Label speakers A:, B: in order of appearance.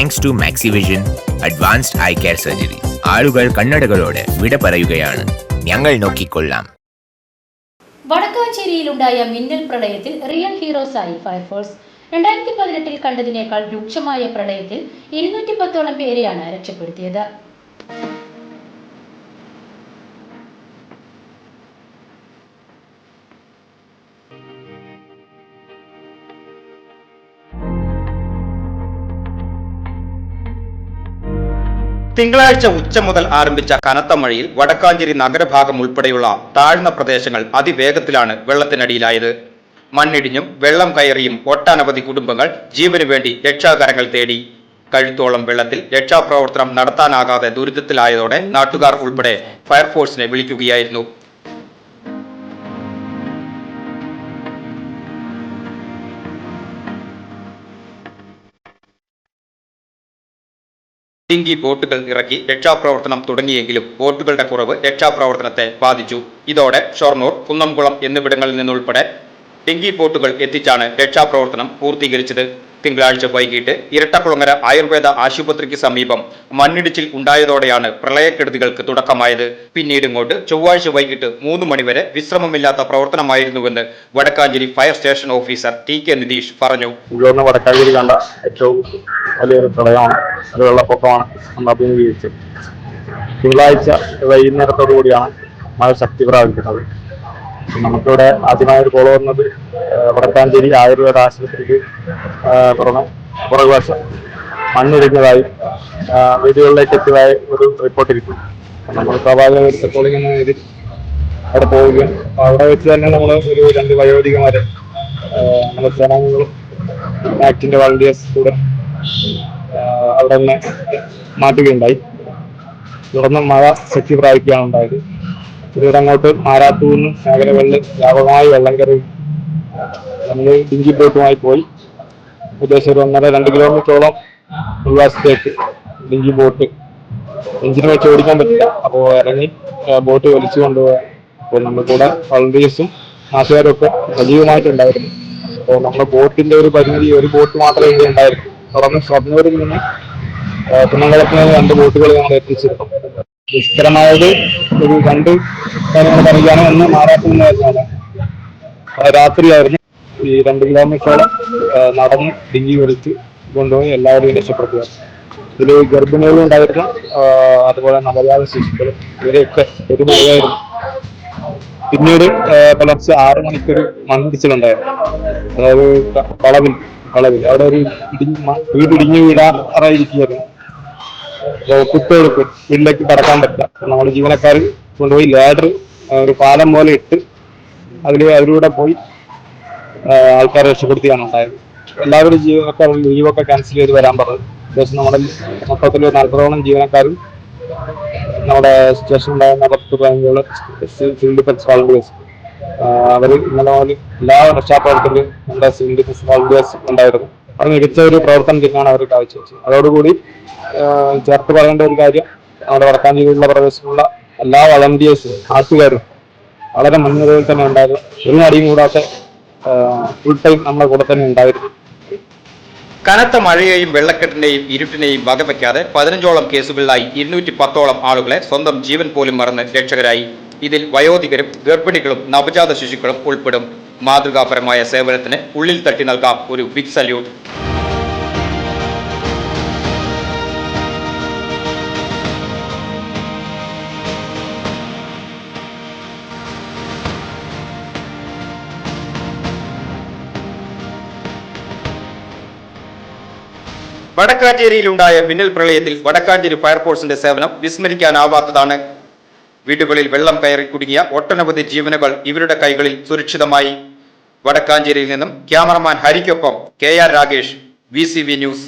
A: Thanks to Maxivision advanced eye care surgery ആളുകൾ കണ്ണടകളോട് വിട പറയുകയാണ്. ഞങ്ങൾ നോക്കിക്കൊള്ളാം.
B: വടക്കാഞ്ചേരിയിലുണ്ടായ മിന്നൽ പ്രളയത്തിൽ റിയൽ ഹീറോസായി ഫയർഫോഴ്സ്. രണ്ടായിരത്തി പതിനെട്ടിൽ കണ്ടതിനേക്കാൾ രൂക്ഷമായ പ്രളയത്തിൽ ഇരുന്നൂറ്റി പത്തോളം പേരെയാണ് രക്ഷപ്പെടുത്തിയത്.
C: തിങ്കളാഴ്ച ഉച്ച മുതൽ ആരംഭിച്ച കനത്ത മഴയിൽ വടക്കാഞ്ചേരി നഗരഭാഗം ഉൾപ്പെടെയുള്ള താഴ്ന്ന പ്രദേശങ്ങൾ അതിവേഗത്തിലാണ് വെള്ളത്തിനടിയിലായത്. മണ്ണിടിഞ്ഞും വെള്ളം കയറിയും ഒട്ടനവധി കുടുംബങ്ങൾ ജീവനു വേണ്ടി രക്ഷാകരങ്ങൾ തേടി. കഴുത്തോളം വെള്ളത്തിൽ രക്ഷാപ്രവർത്തനം നടത്താനാകാതെ ദുരിതത്തിലായതോടെ നാട്ടുകാർ ഉൾപ്പെടെ ഫയർഫോഴ്സിനെ വിളിക്കുകയായിരുന്നു. ഡിങ്കി ബോട്ടുകൾ ഇറക്കി രക്ഷാപ്രവർത്തനം തുടങ്ങിയെങ്കിലും ബോട്ടുകളുടെ കുറവ് രക്ഷാപ്രവർത്തനത്തെ ബാധിച്ചു. ഇതോടെ ഷൊർണൂർ കുന്നംകുളം എന്നിവിടങ്ങളിൽ നിന്നുൾപ്പെടെ ഡിങ്കി ബോട്ടുകൾ എത്തിച്ചാണ് രക്ഷാപ്രവർത്തനം പൂർത്തീകരിച്ചത്. തിങ്കളാഴ്ച വൈകിട്ട് ഇരട്ടക്കുളങ്ങര ആയുർവേദ ആശുപത്രിക്ക് സമീപം മണ്ണിടിച്ചിൽ ഉണ്ടായതോടെയാണ് പ്രളയക്കെടുതികൾക്ക് തുടക്കമായത്. പിന്നീട് ഇങ്ങോട്ട് ചൊവ്വാഴ്ച വൈകിട്ട് മൂന്ന് മണിവരെ വിശ്രമമില്ലാത്ത പ്രവർത്തനമായിരുന്നുവെന്ന് Vadakkanchery fire station officer T K Nitheesh പറഞ്ഞു.
D: വടക്കാഞ്ചേരി കണ്ട ഏറ്റവും വെള്ളപ്പൊക്കമാണ് തിങ്കളാഴ്ച വൈകുന്നേരത്തോടു കൂടിയാണ് മഴ ശക്തി പ്രാപിക്കുന്നത് നമുക്കിവിടെ ആദ്യമായ ഒരു കോൾ വന്നത് വടക്കാഞ്ചേരി ആയുർവേദ ആശുപത്രിക്ക് പുറമെ പുറകുവശം മണ്ണിടിഞ്ഞതായി വീടുകളിലേക്ക് എത്തിയതായി ഒരു റിപ്പോർട്ട് ഇരിക്കും നമ്മൾ സ്വാഭാവിക എന്ന രീതിയിൽ അവിടെ പോവുകയും അവിടെ വെച്ച് തന്നെ നമ്മൾ ഒരു രണ്ട് വയോധികമാരെ നമ്മുടെ സേനാംഗങ്ങളും ആക്ടിന്റെ വളണ്ടിയേഴ്സ് കൂടെ അവിടെ നിന്ന് മാറ്റുകയുണ്ടായി. തുടർന്ന് മഴ ശക്തി പ്രാപിക്കുകയാണ് ഉണ്ടായത്. പിന്നീട് അങ്ങോട്ട് മാരാത്തൂന്ന് മേഖലകളിൽ വ്യാപകമായി വെള്ളം കയറി നമ്മൾ ഡിങ്കി ബോട്ടുമായി പോയി. ഉദ്ദേശം ഒന്നര രണ്ട് കിലോമീറ്ററോളം ഉൾവാസത്തേക്ക് ഡിങ്കി ബോട്ട് എഞ്ചിന് വെച്ച് ഓടിക്കാൻ പറ്റില്ല. അപ്പോൾ ഇറങ്ങി ബോട്ട് വലിച്ചു കൊണ്ടുപോകാൻ അപ്പോൾ നമ്മുടെ കൂടെ വളണ്ടിയേഴ്സും നാട്ടുകാരും ഒക്കെ സജീവമായിട്ടുണ്ടായിരുന്നു. അപ്പോൾ നമ്മുടെ ബോട്ടിന്റെ ഒരു പരിമിതി ഒരു ബോട്ട് മാത്രമേ ഇവിടെ ഉണ്ടായിരുന്നു തുടർന്ന് ഷൊർണൂരിൽ നിന്ന് കുന്നംകുളത്ത് രണ്ട് ബോട്ടുകൾ ഞങ്ങൾ എത്തിച്ചിരുന്നു. ദുഷ്കരമായത് ഒരു രണ്ട് കാര്യങ്ങൾ പറയുകയാണ്. ഒന്ന് നിന്നായിരുന്നു രാത്രിയായിരുന്നു. ഈ രണ്ട് കിലോമീറ്ററോളം നടന്ന് ഡിങ്കി വലിച്ച് കൊണ്ടുപോയി എല്ലാവരെയും രക്ഷപ്പെടുത്തുക. ഇതിൽ ഗർഭിണികളും ഉണ്ടായിരുന്നു. അതുപോലെ നവജാത ശിശുക്കളും. ഇവരെയൊക്കെ ഒരു മഴയായിരുന്നു പിന്നീട് പുലർച്ചെ ആറ് മണിക്കൊരു മണ്ണിടിച്ചിലുണ്ടായിരുന്നു. അതായത് വളവിൽ വളവിൽ. അവിടെ ഒരു ഇടിഞ്ഞ് വീടിടിഞ്ഞ് വീടാറായിരിക്കുകയായിരുന്നു. കുട്ടികൾക്ക് വീട്ടിലേക്ക് കടക്കാൻ പറ്റില്ല. നമ്മുടെ ജീവനക്കാർ കൊണ്ടുപോയി ലാഡർ ഒരു പാലം പോലെ ഇട്ട് അതിൽ അതിലൂടെ പോയി ആൾക്കാരെ രക്ഷപ്പെടുത്തിയാണ് ഉണ്ടായത്. എല്ലാവരും ജീവനക്കാർ ലീവൊക്കെ ക്യാൻസൽ ചെയ്ത് വരാൻ പറഞ്ഞു. ഏകദേശം നമ്മുടെ മൊത്തത്തിൽ നാൽപ്പതോളം ജീവനക്കാരും നമ്മുടെ സ്റ്റേഷനിലുണ്ടായിരുന്ന പത്ത് പതിനഞ്ചോളം സിവിൽ ഡിഫൻസ് വാളണ്ടിയേഴ്സ് അവർ ഇന്നലെ മുതൽ എല്ലാ രക്ഷാപ്രവർത്തകരും നമ്മുടെ സിവിൽ ഡിഫൻസ് വാളണ്ടിയേഴ്സ് ഉണ്ടായിരുന്നു. അത് മികച്ച ഒരു പ്രവർത്തനത്തിനാണ് അവർ കാഴ്ചവെച്ചത് അതോടുകൂടി ചേർത്ത് പറയേണ്ട ഒരു കാര്യം നമ്മുടെ വടക്കാഞ്ചേരിയിലുള്ള പ്രദേശത്തുള്ള എല്ലാ വളണ്ടിയേഴ്സും നാട്ടുകാരും വളരെ മുൻനിരയിൽ തന്നെ ഉണ്ടായിരുന്നു. ഒരു അടിയും കൂടാതെ ഫുൾ ടൈം നമ്മുടെ കൂടെ തന്നെ ഉണ്ടായിരുന്നു.
C: കനത്ത മഴയെയും വെള്ളക്കെട്ടിന്റെയും ഇരുട്ടിനെയും വകവയ്ക്കാതെ പതിനഞ്ചോളം കേസുകളിലായി ഇരുന്നൂറ്റി പത്തോളം ആളുകളെ സ്വന്തം ജീവൻ പോലും മറന്ന് രക്ഷകരായി. ഇതിൽ വയോധികരും ഗർഭിണികളും നവജാത ശിശുക്കളും ഉൾപ്പെടും. മാതൃകാപരമായ സേവനത്തിന് ഉള്ളിൽ തട്ടി നൽകാം ഒരു ബിഗ് സല്യൂട്ട് വടക്കാഞ്ചേരിയിലുണ്ടായ മിന്നൽ പ്രളയത്തിൽ വടക്കാഞ്ചേരി ഫയർഫോഴ്സിന്റെ സേവനം വിസ്മരിക്കാനാവാത്തതാണ്. വീടുകളിൽ വെള്ളം കയറി കുടുങ്ങിയ ഒട്ടനവധി ജീവനുകൾ ഇവരുടെ കൈകളിൽ സുരക്ഷിതമായി. വടക്കാഞ്ചേരിയിൽ നിന്നും cameraman ഹരിക്കൊപ്പം K R Rakesh V news.